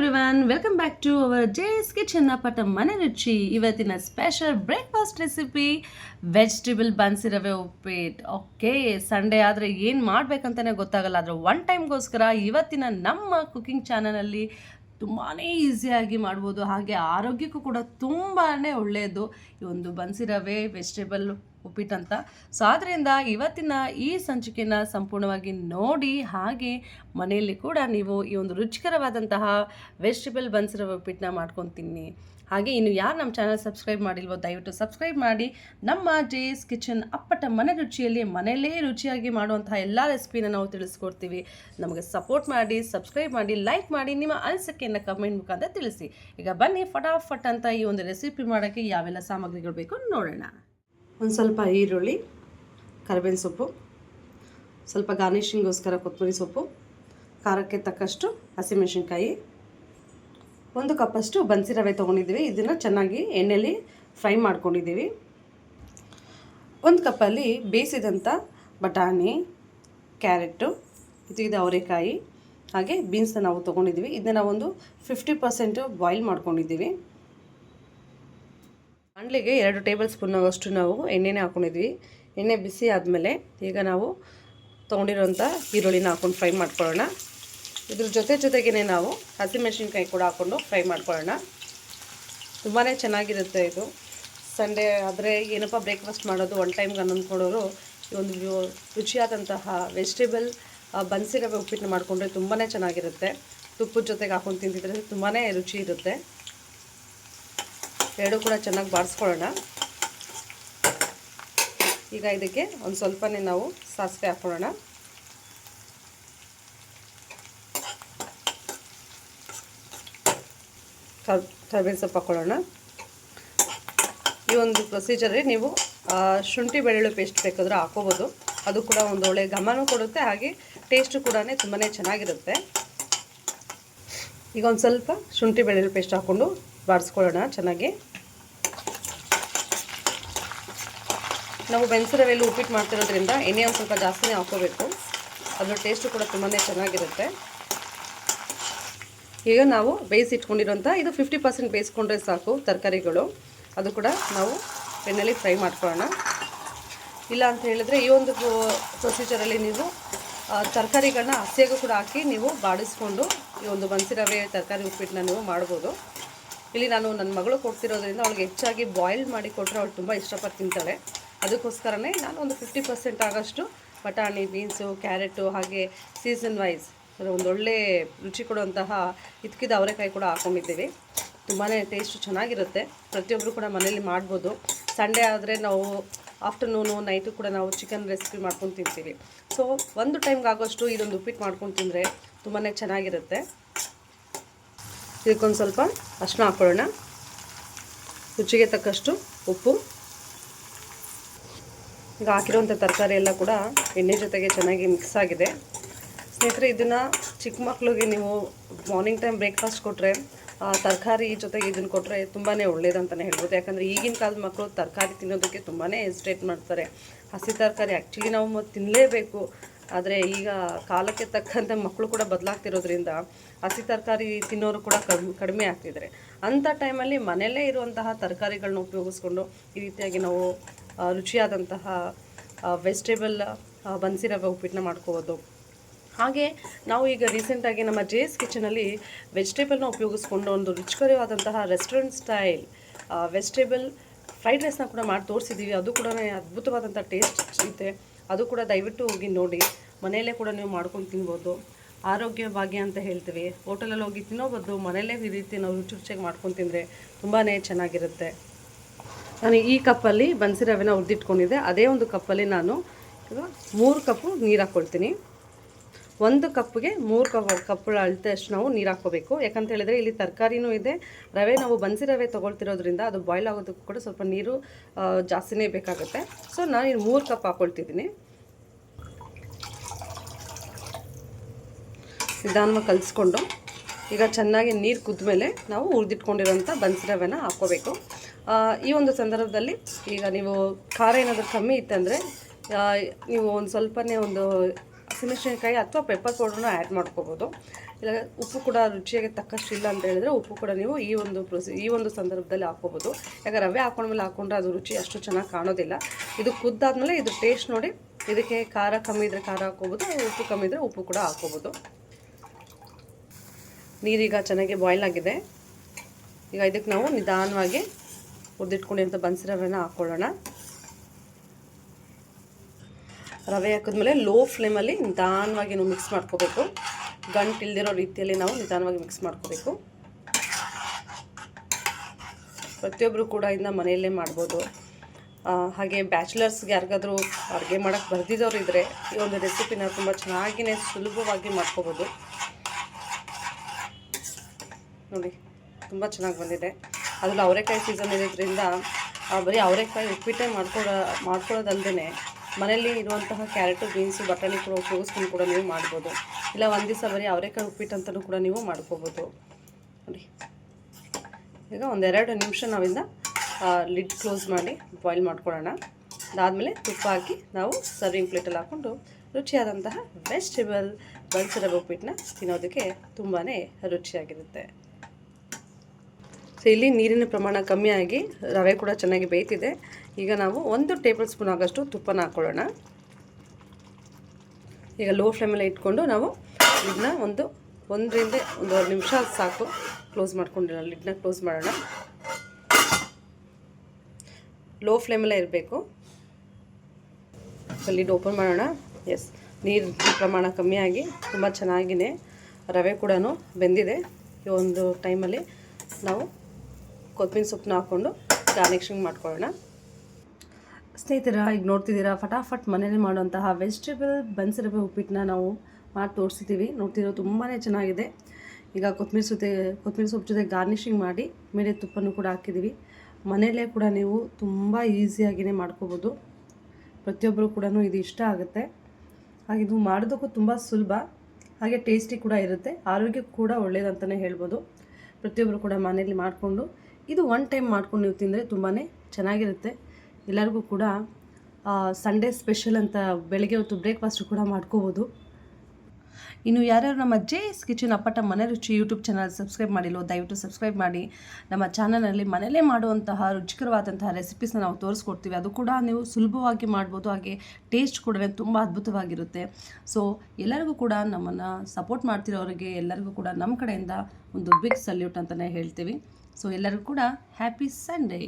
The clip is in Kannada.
Everyone welcome back to our Jay's kitchen Channapatna ಮನೆ ರುಚಿ ಇವತ್ತಿನ ಸ್ಪೆಷಲ್ ಬ್ರೇಕ್ಫಾಸ್ಟ್ ರೆಸಿಪಿ ವೆಜಿಟೇಬಲ್ ಬನ್ಸಿ ರವೆ ಉಪ್ಪಿಟ್ಟು ಓಕೆ ಸಂಡೇ ಆದರೆ ಏನು ಮಾಡಬೇಕಂತಲೇ ಗೊತ್ತಾಗಲ್ಲ. ಆದರೆ ಒನ್ ಟೈಮ್ಗೋಸ್ಕರ ಇವತ್ತಿನ ನಮ್ಮ ಕುಕಿಂಗ್ ಚಾನಲಲ್ಲಿ ತುಂಬಾ ಈಸಿಯಾಗಿ ಮಾಡ್ಬೋದು. ಹಾಗೆ ಆರೋಗ್ಯಕ್ಕೂ ಕೂಡ ತುಂಬಾ ಒಳ್ಳೆಯದು ಈ ಒಂದು ಬನ್ಸಿ ರವೆ ವೆಜಿಟೇಬಲ್ ಉಪ್ಪಿಟ್ಟು ಅಂತ ಸೊ ಆದ್ದರಿಂದ ಇವತ್ತಿನ ಈ ಸಂಚಿಕೆನ ಸಂಪೂರ್ಣವಾಗಿ ನೋಡಿ ಹಾಗೆ ಮನೆಯಲ್ಲಿ ಕೂಡ ನೀವು ಈ ಒಂದು ರುಚಿಕರವಾದಂತಹ ವೆಜಿಟೇಬಲ್ ಬನ್ಸಿರೋ ಉಪ್ಪಿಟ್ಟನ್ನ ಮಾಡ್ಕೊತೀನಿ. ಹಾಗೆ ಇನ್ನು ಯಾರು ನಮ್ಮ ಚಾನಲ್ ಸಬ್ಸ್ಕ್ರೈಬ್ ಮಾಡಿಲ್ವೋ ದಯವಿಟ್ಟು ಸಬ್ಸ್ಕ್ರೈಬ್ ಮಾಡಿ. ನಮ್ಮ ಜೇಸ್ ಕಿಚನ್ ಅಪ್ಪಟ ಮನೆ ರುಚಿಯಲ್ಲಿ ಮನೆಯಲ್ಲೇ ರುಚಿಯಾಗಿ ಮಾಡುವಂತಹ ಎಲ್ಲ ರೆಸಿಪಿನ ನಾವು ತಿಳಿಸ್ಕೊಡ್ತೀವಿ. ನಮಗೆ ಸಪೋರ್ಟ್ ಮಾಡಿ ಸಬ್ಸ್ಕ್ರೈಬ್ ಮಾಡಿ ಲೈಕ್ ಮಾಡಿ, ನಿಮ್ಮ ಅನಿಸಿಕೆಯನ್ನು ಕಮೆಂಟ್ ಮುಖಾಂತರ ತಿಳಿಸಿ. ಈಗ ಬನ್ನಿ, ಫಟಾಫಟ್ ಅಂತ ಈ ಒಂದು ರೆಸಿಪಿ ಮಾಡೋಕ್ಕೆ ಯಾವೆಲ್ಲ ಸಾಮಗ್ರಿಗಳು ಬೇಕು ನೋಡೋಣ. ಒಂದು ಸ್ವಲ್ಪ ಈರುಳ್ಳಿ, ಕರಿಬೇವಿನ ಸೊಪ್ಪು, ಸ್ವಲ್ಪ ಗಾರ್ನಿಷಿಂಗೋಸ್ಕರ ಕೊತ್ತಂಬರಿ ಸೊಪ್ಪು, ಖಾರಕ್ಕೆ ತಕ್ಕಷ್ಟು ಹಸಿಮೆಣಸಿನ್ಕಾಯಿ, ಒಂದು ಕಪ್ಪಷ್ಟು ಬನ್ಸಿ ರವೆ ತೊಗೊಂಡಿದ್ದೀವಿ. ಇದನ್ನು ಚೆನ್ನಾಗಿ ಎಣ್ಣೆಯಲ್ಲಿ ಫ್ರೈ ಮಾಡ್ಕೊಂಡಿದ್ದೀವಿ. ಒಂದು ಕಪ್ಪಲ್ಲಿ ಬೇಯಿಸಿದಂಥ ಬಟಾಣಿ ಕ್ಯಾರೆಟು ಇದು ಅವರೆಕಾಯಿ, ಹಾಗೆ ಬೀನ್ಸ್ನ ನಾವು ತೊಗೊಂಡಿದ್ದೀವಿ. ಇದನ್ನು ಒಂದು ಫಿಫ್ಟಿ ಪರ್ಸೆಂಟು ಬಾಯ್ಲ್ ಮಾಡ್ಕೊಂಡಿದ್ದೀವಿ. ಬಾಣಲಿಗೆ ಎರಡು ಟೇಬಲ್ ಸ್ಪೂನ್ ಆಗೋಷ್ಟು ನಾವು ಎಣ್ಣೆನೇ ಹಾಕೊಂಡಿದ್ವಿ. ಎಣ್ಣೆ ಬಿಸಿ ಆದಮೇಲೆ ಈಗ ನಾವು ತೊಗೊಂಡಿರೋಂಥ ಈರುಳ್ಳಿನ ಹಾಕ್ಕೊಂಡು ಫ್ರೈ ಮಾಡ್ಕೊಳ್ಳೋಣ. ಇದ್ರ ಜೊತೆ ಜೊತೆಗೇ ನಾವು ಹಸಿಮೆಣಸಿನ್ಕಾಯಿ ಕೂಡ ಹಾಕ್ಕೊಂಡು ಫ್ರೈ ಮಾಡ್ಕೊಳ್ಳೋಣ. ತುಂಬಾ ಚೆನ್ನಾಗಿರುತ್ತೆ ಇದು. ಸಂಡೇ ಆದರೆ ಏನಪ್ಪ ಬ್ರೇಕ್ಫಾಸ್ಟ್ ಮಾಡೋದು, ಒನ್ ಟೈಮ್ಗೆ ಈ ಒಂದು ರುಚಿಯಾದಂತಹ ವೆಜಿಟೇಬಲ್ ಬನ್ಸಿರವೆ ಉಪ್ಪಿಟ್ಟು ಮಾಡಿಕೊಂಡ್ರೆ ತುಂಬಾ ಚೆನ್ನಾಗಿರುತ್ತೆ. ತುಪ್ಪದ ಜೊತೆಗೆ ಹಾಕೊಂಡು ತಿಂತಿದ್ರೆ ತುಂಬಾ ರುಚಿ ಇರುತ್ತೆ. ಎರಡು ಕೂಡ ಚೆನ್ನಾಗಿ ಬಾಡಿಸ್ಕೊಳ್ಳೋಣ ಈಗ ಇದಕ್ಕೆ ಒಂದು ಸ್ವಲ್ಪನೇ ನಾವು ಸಾಸಿವೆ ಹಾಕ್ಕೊಳ್ಳೋಣ. ಕರ್, ಕರ್ಬೇವಿನ ಸೊಪ್ಪು ಹಾಕ್ಕೊಳ್ಳೋಣ. ಈ ಒಂದು ಪ್ರೊಸೀಜರಲ್ಲಿ ನೀವು ಶುಂಠಿ ಬೆಳ್ಳುಳ್ಳಿ ಪೇಸ್ಟ್ ಬೇಕಾದ್ರೆ ಹಾಕೋಬೋದು ಅದು ಕೂಡ ಒಂದು ಒಳ್ಳೆಯ ಘಮನೂ ಕೊಡುತ್ತೆ, ಹಾಗೆ ಟೇಸ್ಟು ಕೂಡ ತುಂಬಾ ಚೆನ್ನಾಗಿರುತ್ತೆ. ಈಗ ಒಂದು ಸ್ವಲ್ಪ ಶುಂಠಿ ಬೆಳ್ಳುಳ್ಳಿ ಪೇಸ್ಟ್ ಹಾಕ್ಕೊಂಡು ಬಾಡಿಸ್ಕೊಳ್ಳೋಣ ಚೆನ್ನಾಗಿ. ನಾವು ಬೆನ್ಸರವೆಲ್ಲ ಉಪ್ಪಿಟ್ಟು ಮಾಡ್ತಿರೋದ್ರಿಂದ ಎಣ್ಣೆ ಒಂದು ಸ್ವಲ್ಪ ಜಾಸ್ತಿನೇ ಹಾಕೋಬೇಕು ಅದರ ಟೇಸ್ಟು ಕೂಡ ತುಂಬಾ ಚೆನ್ನಾಗಿರುತ್ತೆ. ಈಗ ನಾವು ಬೇಯಿಸಿಟ್ಕೊಂಡಿರೋಂಥ ಇದು ಫಿಫ್ಟಿ ಪರ್ಸೆಂಟ್ ಬೇಯಿಸ್ಕೊಂಡ್ರೆ ಸಾಕು ತರಕಾರಿಗಳು. ಅದು ಕೂಡ ನಾವು ಎಣ್ಣೆಯಲ್ಲಿ ಫ್ರೈ ಮಾಡ್ಕೊಳ್ಳೋಣ. ಇಲ್ಲ ಅಂತ ಹೇಳಿದ್ರೆ ಈ ಒಂದು ಪ್ರೊಸೀಜರಲ್ಲಿ ನೀವು ತರಕಾರಿಗಳನ್ನ ಹಸಿಯಾಗೂ ಕೂಡ ಹಾಕಿ ನೀವು ಬಾಡಿಸ್ಕೊಂಡು ಈ ಒಂದು ಬನ್ಸಿ ರವೆ ತರಕಾರಿ ಉಪ್ಪಿಟ್ಟನ್ನ ನೀವು ಮಾಡ್ಬೋದು. ಇಲ್ಲಿ ನಾನು ನನ್ನ ಮಗಳು ಕೊಡ್ತಿರೋದ್ರಿಂದ ಅವಳಿಗೆ ಹೆಚ್ಚಾಗಿ ಬಾಯ್ಲ್ ಮಾಡಿ ಕೊಟ್ಟರೆ ಅವಳು ತುಂಬ ಇಷ್ಟಪಟ್ಟು ತಿಂತಾಳೆ. ಅದಕ್ಕೋಸ್ಕರನೇ ನಾನು ಒಂದು ಫಿಫ್ಟಿ ಪರ್ಸೆಂಟ್ ಆಗೋಷ್ಟು ಬಟಾಣಿ, ಬೀನ್ಸು, ಕ್ಯಾರೆಟು ಹಾಗೆ ಸೀಸನ್ ವೈಸ್ ಒಂದೊಳ್ಳೆ ರುಚಿ ಕೊಡುವಂತಹ ಇದ್ಕಿದ ಅವರೆಕಾಯಿ ಕೂಡ ಹಾಕ್ಕೊಂಡಿದ್ದೀವಿ ತುಂಬಾ ಟೇಸ್ಟು ಚೆನ್ನಾಗಿರುತ್ತೆ. ಪ್ರತಿಯೊಬ್ಬರು ಕೂಡ ಮನೇಲಿ ಮಾಡ್ಬೋದು. ಸಂಡೇ ಆದರೆ ನಾವು ಆಫ್ಟರ್ನೂನು ನೈಟು ಕೂಡ ನಾವು ಚಿಕನ್ ರೆಸಿಪಿ ಮಾಡ್ಕೊಂಡು ತಿಂತೀವಿ. ಸೊ ಒಂದು ಟೈಮ್ಗೆ ಆಗೋಷ್ಟು ಇದೊಂದು ಉಪ್ಪಿಟ್ಟು ಮಾಡ್ಕೊಂಡು ತಿಂದರೆ ತುಂಬಾ ಚೆನ್ನಾಗಿರುತ್ತೆ. ಇದಕ್ಕೊಂದು ಸ್ವಲ್ಪ ಅರ್ಶಿನ ಹಾಕ್ಕೊಳ್ಳೋಣ. ರುಚಿಗೆ ತಕ್ಕಷ್ಟು ಉಪ್ಪು. ಈಗ ಹಾಕಿರೋಂಥ ತರಕಾರಿ ಎಲ್ಲ ಕೂಡ ಎಣ್ಣೆ ಜೊತೆಗೆ ಚೆನ್ನಾಗಿ ಮಿಕ್ಸ್ ಆಗಿದೆ. ಸ್ನೇಹಿತರೆ, ಇದನ್ನು ಚಿಕ್ಕ ಮಕ್ಕಳಿಗೆ ನೀವು ಮಾರ್ನಿಂಗ್ ಟೈಮ್ ಬ್ರೇಕ್ಫಾಸ್ಟ್ ಕೊಟ್ಟರೆ ತರಕಾರಿ ಜೊತೆಗೆ ಇದನ್ನು ಕೊಟ್ಟರೆ ತುಂಬಾ ಒಳ್ಳೇದಂತಲೇ ಹೇಳ್ಬೋದು. ಯಾಕಂದರೆ ಈಗಿನ ಕಾಲದ ಮಕ್ಕಳು ತರಕಾರಿ ತಿನ್ನೋದಕ್ಕೆ ತುಂಬಾ ಹೆಸಿಟೇಟ್ ಮಾಡ್ತಾರೆ. ಹಸಿ ತರಕಾರಿ ಆ್ಯಕ್ಚುಲಿ ನಾವು ತಿನ್ನಲೇಬೇಕು ಆದರೆ ಈಗ ಕಾಲಕ್ಕೆ ತಕ್ಕಂತೆ ಮಕ್ಕಳು ಕೂಡ ಬದಲಾಗ್ತಿರೋದ್ರಿಂದ ಹಸಿ ತರಕಾರಿ ತಿನ್ನೋರು ಕೂಡ ಕಡಿಮೆ ಕಡಿಮೆ ಆಗ್ತಿದ್ದಾರೆ. ಅಂಥ ಟೈಮಲ್ಲಿ ಮನೆಯಲ್ಲೇ ಇರುವಂತಹ ತರಕಾರಿಗಳನ್ನ ಉಪಯೋಗಿಸ್ಕೊಂಡು ಈ ರೀತಿಯಾಗಿ ನಾವು ರುಚಿಯಾದಂತಹ ವೆಜಿಟೇಬಲ್ ಬನ್ಸಿ ರವೆ ಉಪ್ಪಿಟ್ಟನ್ನ ಮಾಡ್ಕೋಬೋದು. ಹಾಗೆ ನಾವು ಈಗ ರೀಸೆಂಟಾಗಿ ನಮ್ಮ ಜೆ ಎಸ್ ಕಿಚನಲ್ಲಿ ವೆಜಿಟೇಬಲ್ನ ಉಪಯೋಗಿಸ್ಕೊಂಡು ಒಂದು ರುಚಿಕರವಾದಂತಹ ರೆಸ್ಟೋರೆಂಟ್ ಸ್ಟೈಲ್ ವೆಜಿಟೇಬಲ್ ಫ್ರೈಡ್ ರೈಸ್ನ ಕೂಡ ಮಾಡಿ ತೋರಿಸಿದ್ದೀವಿ ಅದು ಕೂಡ ಅದ್ಭುತವಾದಂಥ ಟೇಸ್ಟ್ ಇದೆ ಅದು ಕೂಡ ದಯವಿಟ್ಟು ಹೋಗಿ ನೋಡಿ. ಮನೆಯಲ್ಲೇ ಕೂಡ ನೀವು ಮಾಡ್ಕೊಂಡು ತಿನ್ಬೋದು. ಆರೋಗ್ಯ ಭಾಗ್ಯ ಅಂತ ಹೇಳ್ತೀವಿ. ಹೋಟೆಲಲ್ಲಿ ಹೋಗಿ ತಿನ್ನೋ ಬದ್ದು ಮನೆಯಲ್ಲೇ ಈ ರೀತಿ ನಾವು ರುಚಿ ರುಚಿಯಾಗಿ ಮಾಡ್ಕೊಂಡು ತಿಂದರೆ ತುಂಬಾ ಚೆನ್ನಾಗಿರುತ್ತೆ. ನಾನು ಈ ಕಪ್ಪಲ್ಲಿ ಬನ್ಸಿ ರವೆನ ಹುರಿದಿಟ್ಕೊಂಡಿದ್ದೆ. ಅದೇ ಒಂದು ಕಪ್ಪಲ್ಲಿ ನಾನು ಮೂರು ಕಪ್ಪು ನೀರು ಹಾಕ್ಕೊಳ್ತೀನಿ ಒಂದು ಕಪ್ಗೆ ಮೂರು ಕಪ್ ಕಪ್ಪಳ ಅಳತೆಯಷ್ಟು ನಾವು ನೀರು ಹಾಕ್ಕೋಬೇಕು. ಯಾಕಂತ ಹೇಳಿದ್ರೆ ಇಲ್ಲಿ ತರಕಾರಿನೂ ಇದೆ. ರವೆ ನಾವು ಬನ್ಸಿ ರವೆ ತೊಗೊಳ್ತಿರೋದ್ರಿಂದ ಅದು ಬಾಯ್ಲ್ ಆಗೋದಕ್ಕೂ ಕೂಡ ಸ್ವಲ್ಪ ನೀರು ಜಾಸ್ತಿನೇ ಬೇಕಾಗುತ್ತೆ. ಸೊ ನಾನು ಇಲ್ಲಿ ಮೂರು ಕಪ್ ಹಾಕ್ಕೊಳ್ತಿದ್ದೀನಿ ನಿಧಾನವಾಗಿ ಕಲಿಸ್ಕೊಂಡು ಈಗ ಚೆನ್ನಾಗಿ ನೀರು ಕುದ್ದ ಮೇಲೆ ನಾವು ಹುರಿದಿಟ್ಕೊಂಡಿರೋಂಥ ಬನ್ಸಿ ರವೆನ ಹಾಕ್ಕೋಬೇಕು. ಈ ಒಂದು ಸಂದರ್ಭದಲ್ಲಿ ಈಗ ನೀವು ಖಾರ ಏನಾದರೂ ಕಮ್ಮಿ ಇತ್ತಂದರೆ ನೀವು ಒಂದು ಸ್ವಲ್ಪನೇ ಒಂದು ಹಸಿಮೆಣಸಿನಕಾಯಿ ಅಥವಾ ಪೆಪ್ಪರ್ ಪೌಡ್ರನ್ನ ಆ್ಯಡ್ ಮಾಡ್ಕೋಬೋದು. ಇಲ್ಲ, ಉಪ್ಪು ಕೂಡ ರುಚಿಯಾಗಿ ತಕ್ಕಷ್ಟು ಇಲ್ಲ ಅಂತ ಹೇಳಿದ್ರೆ ಉಪ್ಪು ಕೂಡ ನೀವು ಈ ಒಂದು ಪ್ರೊಸಿ ಈ ಒಂದು ಸಂದರ್ಭದಲ್ಲಿ ಹಾಕ್ಕೋಬೋದು. ಯಾಕಂದ್ರೆ ರವೆ ಹಾಕೊಂಡ್ಮೇಲೆ ಹಾಕೊಂಡ್ರೆ ಅದು ರುಚಿ ಅಷ್ಟು ಚೆನ್ನಾಗಿ ಕಾಣೋದಿಲ್ಲ. ಇದು ಕುದ್ದಾದ್ಮೇಲೆ ಇದು ಟೇಸ್ಟ್ ನೋಡಿ ಇದಕ್ಕೆ ಖಾರ ಕಮ್ಮಿ ಇದ್ದರೆ ಖಾರ ಹಾಕ್ಕೋಬೋದು, ಉಪ್ಪು ಕಮ್ಮಿ ಇದ್ದರೆ ಉಪ್ಪು ಕೂಡ ಹಾಕ್ಕೋಬೋದು. ನೀರೀಗ ಚೆನ್ನಾಗಿ ಬಾಯ್ಲ್ ಆಗಿದೆ. ಈಗ ಇದಕ್ಕೆ ನಾವು ನಿಧಾನವಾಗಿ ಹುರಿದಿಟ್ಕೊಂಡಿರೋಂಥ ರವೆನ ಹಾಕ್ಕೊಳ್ಳೋಣ ರವೆ ಹಾಕಿದ್ಮೇಲೆ ಲೋ ಫ್ಲೇಮಲ್ಲಿ ನಿಧಾನವಾಗಿ ನಾವು ಮಿಕ್ಸ್ ಮಾಡ್ಕೋಬೇಕು. ಗಂಟು ಇಲ್ದಿರೋ ರೀತಿಯಲ್ಲಿ ನಾವು ನಿಧಾನವಾಗಿ ಮಿಕ್ಸ್ ಮಾಡ್ಕೋಬೇಕು. ಪ್ರತಿಯೊಬ್ಬರು ಕೂಡ ಇದನ್ನ ಮನೆಯಲ್ಲೇ ಮಾಡ್ಬೋದು. ಹಾಗೆ ಬ್ಯಾಚುಲರ್ಸ್ಗೆ ಯಾರಿಗಾದರೂ ಅಡುಗೆ ಮಾಡೋಕ್ಕೆ ಬರ್ದಿದ್ದವ್ರು ಇದ್ದರೆ ಈ ಒಂದು ರೆಸಿಪಿನ ತುಂಬ ಚೆನ್ನಾಗಿನೇ ಸುಲಭವಾಗಿ ಮಾಡ್ಕೋಬೋದು. ನೋಡಿ, ತುಂಬ ಚೆನ್ನಾಗಿ ಬಂದಿದೆ. ಅದರಲ್ಲಿ ಅವರೆಕಾಯಿ ಸೀಸನ್ ಇರೋದ್ರಿಂದ ಬರೀ ಅವರೆಕಾಯಿ ಉಪ್ಪಿಟ್ಟೆ ಮಾಡ್ಕೊಡೋ ಮಾಡ್ಕೊಳ್ಳೋದಲ್ದೇ ಮನೆಯಲ್ಲಿ ಇರುವಂತಹ ಕ್ಯಾರೆಟು, ಬೀನ್ಸು, ಬಟಾಣಿ ಕೂಡ ಉಪಯೋಗಿಸ್ಕೊಂಡು ಕೂಡ ನೀವು ಮಾಡ್ಬೋದು. ಇಲ್ಲ, ಒಂದು ದಿವಸ ಬರೀ ಅವರೆಕಾಯಿ ಉಪ್ಪಿಟ್ಟು ಅಂತಲೂ ಕೂಡ ನೀವು ಮಾಡ್ಕೋಬೋದು. ನೋಡಿ. ಈಗ ಒಂದೆರಡು ನಿಮಿಷ ನಾವಿಂದ ಲಿಡ್ ಕ್ಲೋಸ್ ಮಾಡಿ ಬಾಯ್ಲ್ ಮಾಡ್ಕೊಳ್ಳೋಣ. ಅದಾದಮೇಲೆ ತುಪ್ಪ ಹಾಕಿ ನಾವು ಸರ್ವಿಂಗ್ ಪ್ಲೇಟಲ್ಲಿ ಹಾಕ್ಕೊಂಡು ರುಚಿಯಾದಂತಹ ವೆಜಿಟೇಬಲ್ ಬಳಸಿರೋ ಉಪ್ಪಿಟ್ಟನ್ನ ತಿನ್ನೋದಕ್ಕೆ ತುಂಬಾ ರುಚಿಯಾಗಿರುತ್ತೆ. ಸೊ ಇಲ್ಲಿ ನೀರಿನ ಪ್ರಮಾಣ ಕಮ್ಮಿ ಆಗಿ ರವೆ ಕೂಡ ಚೆನ್ನಾಗಿ ಬೇಯ್ತಿದೆ. ಈಗ ನಾವು ಒಂದು ಟೇಬಲ್ ಸ್ಪೂನ್ ಆಗೋಷ್ಟು ತುಪ್ಪನ ಹಾಕ್ಕೊಳ್ಳೋಣ ಈಗ ಲೋ ಫ್ಲೇಮಲ್ಲಿ ಇಟ್ಕೊಂಡು ನಾವು ಇದನ್ನ ಒಂದು ಒಂದರಿಂದ ಒಂದೂವರೆ ನಿಮಿಷ ಸಾಕು ಕ್ಲೋಸ್ ಮಾಡ್ಕೊಂಡಿರೋ ಲಿಡ್ನ ಕ್ಲೋಸ್ ಮಾಡೋಣ. ಲೋ ಫ್ಲೇಮಲ್ಲೇ ಇರಬೇಕು. ಸೊ ಲಿಡ್ ಓಪನ್ ಮಾಡೋಣ. ಎಸ್ ನೀರು ಪ್ರಮಾಣ ಕಮ್ಮಿಯಾಗಿ ತುಂಬ ಚೆನ್ನಾಗಿನೇ ರವೆ ಕೂಡ ಬೆಂದಿದೆ. ಈ ಒಂದು ಟೈಮಲ್ಲಿ ನಾವು ಕೊತ್ತಂಬರಿ ಸೊಪ್ಪನ್ನ ಹಾಕ್ಕೊಂಡು ಗಾರ್ನಿಷಿಂಗ್ ಮಾಡ್ಕೊಳ್ಳೋಣ. ಸ್ನೇಹಿತರ, ಈಗ ನೋಡ್ತಿದ್ದೀರಾ, ಫಟಾಫಟ್ ಮನೇಲಿ ಮಾಡುವಂತಹ ವೆಜಿಟೇಬಲ್ ಬನ್ಸಿರಬೆ ಉಪ್ಪಿಟ್ಟನ್ನ ನಾವು ಮಾಡಿ ತೋರಿಸ್ತೀವಿ ನೋಡ್ತಿರೋ ತುಂಬಾ ಚೆನ್ನಾಗಿದೆ. ಈಗ ಕೊತ್ತಂಬರಿ ಜೊತೆ, ಕೊತ್ತಂಬರಿ ಸೊಪ್ಪು ಜೊತೆ ಗಾರ್ನಿಷಿಂಗ್ ಮಾಡಿ ಮೇಲೆ ತುಪ್ಪನೂ ಕೂಡ ಹಾಕಿದ್ದೀವಿ. ಮನೆಯಲ್ಲೇ ಕೂಡ ನೀವು ತುಂಬ ಈಸಿಯಾಗಿಯೇ ಮಾಡ್ಕೋಬೋದು. ಪ್ರತಿಯೊಬ್ಬರು ಕೂಡ ಇದು ಇಷ್ಟ ಆಗುತ್ತೆ. ಹಾಗೆ ಇದು ಮಾಡೋದಕ್ಕೂ ತುಂಬ ಸುಲಭ. ಹಾಗೆ ಟೇಸ್ಟಿ ಕೂಡ ಇರುತ್ತೆ. ಆರೋಗ್ಯಕ್ಕೂ ಕೂಡ ಒಳ್ಳೆಯದಂತಲೇ ಹೇಳ್ಬೋದು. ಪ್ರತಿಯೊಬ್ಬರು ಕೂಡ ಮನೆಯಲ್ಲಿ ಮಾಡಿಕೊಂಡು ಇದು ಒನ್ ಟೈಮ್ ಮಾಡ್ಕೊಂಡು ನೀವು ತಿಂದರೆ ತುಂಬಾ ಚೆನ್ನಾಗಿರುತ್ತೆ. ಎಲ್ಲರಿಗೂ ಕೂಡ ಸಂಡೇ ಸ್ಪೆಷಲ್ ಅಂತ ಬೆಳಗ್ಗೆ ಹೊತ್ತು ಬ್ರೇಕ್ಫಾಸ್ಟು ಕೂಡ ಮಾಡ್ಕೋಬೋದು. ಇನ್ನು ಯಾರ್ಯಾರು ನಮ್ಮ ಜೆ ಎಸ್ ಕಿಚನ್ ಅಪ್ಪಟ ಮನೆ ರುಚಿ ಯೂಟ್ಯೂಬ್ ಚಾನಲ್ ಸಬ್ಸ್ಕ್ರೈಬ್ ಮಾಡಿಲ್ಲೋ ದಯವಿಟ್ಟು ಸಬ್ಸ್ಕ್ರೈಬ್ ಮಾಡಿ. ನಮ್ಮ ಚಾನಲಲ್ಲಿ ಮನೆಯಲ್ಲೇ ಮಾಡುವಂತಹ ರುಚಿಕರವಾದಂತಹ ರೆಸಿಪೀಸ್ನ ನಾವು ತೋರಿಸ್ಕೊಡ್ತೀವಿ. ಅದು ಕೂಡ ನೀವು ಸುಲಭವಾಗಿ ಮಾಡ್ಬೋದು. ಹಾಗೆ ಟೇಸ್ಟ್ ಕೂಡ ತುಂಬ ಅದ್ಭುತವಾಗಿರುತ್ತೆ. ಸೊ ಎಲ್ಲರಿಗೂ ಕೂಡ ನಮ್ಮನ್ನು ಸಪೋರ್ಟ್ ಮಾಡ್ತಿರೋರಿಗೆ ಎಲ್ಲರಿಗೂ ಕೂಡ ನಮ್ಮ ಕಡೆಯಿಂದ ಒಂದು ಬಿಗ್ ಸಲ್ಯೂಟ್ ಅಂತಲೇ ಹೇಳ್ತೀವಿ. ಸೊ ಎಲ್ಲರಿಗೂ ಕೂಡ ಹ್ಯಾಪಿ ಸಂಡೇ